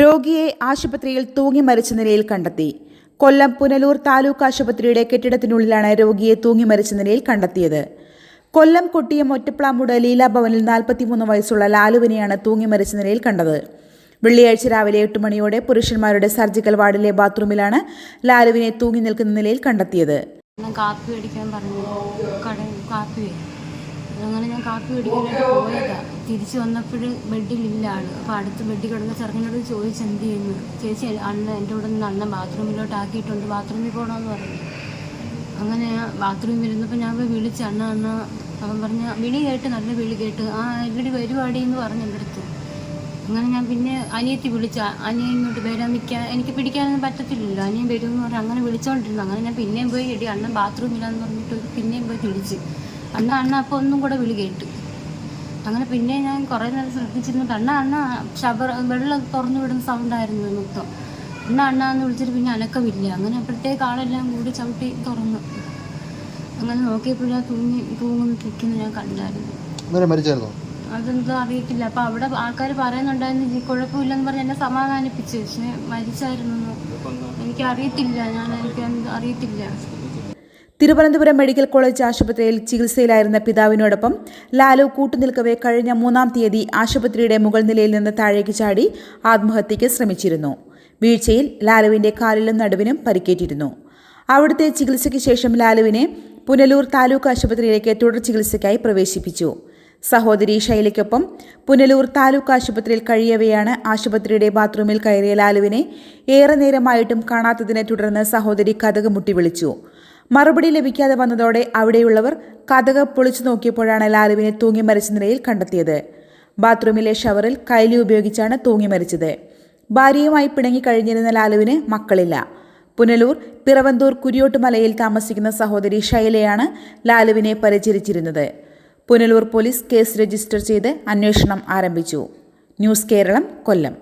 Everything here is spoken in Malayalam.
രോഗിയെ ആശുപത്രിയിൽ തൂങ്ങി മരിച്ച നിലയിൽ കണ്ടെത്തി. കൊല്ലം പുനലൂർ താലൂക്ക് ആശുപത്രിയുടെ കെട്ടിടത്തിനുള്ളിലാണ് രോഗിയെ തൂങ്ങി മരിച്ച നിലയിൽ കണ്ടെത്തിയത്. കൊല്ലം കൊട്ടിയം ഒറ്റപ്ലാമുട് ലീലാഭവനിൽ നാൽപ്പത്തിമൂന്ന് വയസ്സുള്ള ലാലുവിനെയാണ് തൂങ്ങി മരിച്ച നിലയിൽ കണ്ടത്. വെള്ളിയാഴ്ച രാവിലെ എട്ട് മണിയോടെ പുരുഷന്മാരുടെ സർജിക്കൽ വാർഡിലെ ബാത്റൂമിലാണ് ലാലുവിനെ തൂങ്ങി നിൽക്കുന്ന നിലയിൽ കണ്ടെത്തിയത്. കാപ്പി അടിക്കാൻ പറഞ്ഞു. കാപ്പി അങ്ങനെ ഞാൻ കാപ്പി മേടിക്കാനായിട്ട് പോയതാണ് തിരിച്ചു വന്നപ്പോൾ ബെഡിലില്ല ആൾ അപ്പോൾ അടുത്ത് ബെഡിൽ കിടന്ന ചെറുക്കനോട് ചോദിച്ച് എന്ത് ചെയ്യുന്നു? ചേച്ചി അണ്ണ എന്റെ കൂടെ നിന്ന് അണ്ണൻ ബാത്റൂമിലോട്ട് ആക്കിയിട്ടുണ്ട്. ബാത്റൂമിൽ പോകണമെന്ന് പറഞ്ഞു. അങ്ങനെ ബാത്റൂമിൽ ഇരുന്നപ്പോൾ ഞാൻ പോയി വിളിച്ച് അണ്ണ അണ്ണ. അവൻ പറഞ്ഞ വിളി കേട്ട് നല്ല വിളി കേട്ട്. ആ ഇവിടെ പരിപാടി എന്ന് പറഞ്ഞു എന്റെ അടുത്ത്. അങ്ങനെ ഞാൻ പിന്നെ അനിയത്തി വിളിച്ച അനിയൻ ഇങ്ങോട്ട് വരാൻ നിൽക്കാൻ എനിക്ക് പിടിക്കാനൊന്നും പറ്റത്തില്ലല്ലോ. അനിയൻ വരും എന്ന് പറഞ്ഞ് അങ്ങനെ വിളിച്ചോണ്ടിരുന്നു. അങ്ങനെ ഞാൻ പിന്നെയും പോയി എടി അണ്ണൻ ബാത്റൂമിലാന്ന് പറഞ്ഞിട്ട് പിന്നെയും പോയി വിളിച്ച് അണ്ണ അണ്ണ അപ്പോൾ ഒന്നും കൂടെ വിളി കേട്ടു. അങ്ങനെ പിന്നെ ഞാൻ കുറേ നേരം ശ്രദ്ധിച്ചിരുന്നിട്ട് അണ്ണ അണ്ണ ഷബർ വെള്ളം തുറന്നു വിടുന്ന സൗണ്ടായിരുന്നു മൊത്തം. അണ്ണ അണ്ണ എന്ന് വിളിച്ചിട്ട് പിന്നെ അനക്കമില്ല. അങ്ങനെ അപ്പോഴത്തേക്ക് ആളെല്ലാം കൂടി ചവിട്ടി തുറന്നു. അങ്ങനെ നോക്കിയപ്പോഴാ തൂങ്ങി തൂങ്ങുന്ന നിൽക്കുന്ന ഞാൻ കണ്ടായിരുന്നു. അതെന്തോ അറിയത്തില്ല. അപ്പൊ അവിടെ ആൾക്കാർ പറയുന്നുണ്ടായിരുന്നു "ഈ കുഴപ്പമില്ലെന്ന് പറഞ്ഞ് എന്നെ സമാധാനിപ്പിച്ചു. പക്ഷെ മരിച്ചായിരുന്നു. എനിക്ക് അറിയത്തില്ല ഞാൻ എനിക്ക് അറിയത്തില്ല. തിരുവനന്തപുരം മെഡിക്കൽ കോളേജ് ആശുപത്രിയിൽ ചികിത്സയിലായിരുന്ന പിതാവിനോടൊപ്പം ലാലു കൂട്ടുനിൽക്കവേ കഴിഞ്ഞ മൂന്നാം തീയതി ആശുപത്രിയുടെ മുകൾ നിലയിൽ നിന്ന് താഴേക്ക് ചാടി ആത്മഹത്യയ്ക്ക് ശ്രമിച്ചിരുന്നു. വീഴ്ചയിൽ ലാലുവിന്റെ കാലിലും നടുവിനും പരിക്കേറ്റിരുന്നു. അവിടുത്തെ ചികിത്സയ്ക്ക് ശേഷം ലാലുവിനെ പുനലൂർ താലൂക്ക് ആശുപത്രിയിലേക്ക് തുടർ ചികിത്സയ്ക്കായി പ്രവേശിപ്പിച്ചു. സഹോദരി ശൈലയ്ക്കൊപ്പം പുനലൂർ താലൂക്ക് ആശുപത്രിയിൽ കഴിയവെയാണ് ആശുപത്രിയുടെ ബാത്റൂമിൽ കയറിയ ലാലുവിനെ ഏറെ നേരമായിട്ടും കാണാത്തതിനെ തുടർന്ന് സഹോദരി കഥക് മുട്ടി വിളിച്ചു മറുപടി ലഭിക്കാതെ വന്നതോടെ അവിടെയുള്ളവർ കഥക പൊളിച്ചു നോക്കിയപ്പോഴാണ് ലാലുവിനെ തൂങ്ങി മരിച്ച നിലയിൽ കണ്ടെത്തിയത്. ബാത്റൂമിലെ ഷവറിൽ കൈലി ഉപയോഗിച്ചാണ് തൂങ്ങി മരിച്ചത്. ഭാര്യയുമായി പിണങ്ങിക്കഴിഞ്ഞിരുന്ന ലാലുവിന് മക്കളില്ല. പുനലൂർ പിറവന്തൂർ കുരിയോട്ടുമലയിൽ താമസിക്കുന്ന സഹോദരി ശൈലയാണ് ലാലുവിനെ പരിചരിച്ചിരുന്നത്. പുനലൂർ പോലീസ് കേസ് രജിസ്റ്റർ ചെയ്ത് അന്വേഷണം ആരംഭിച്ചു. ന്യൂസ് കേരളം കൊല്ലം.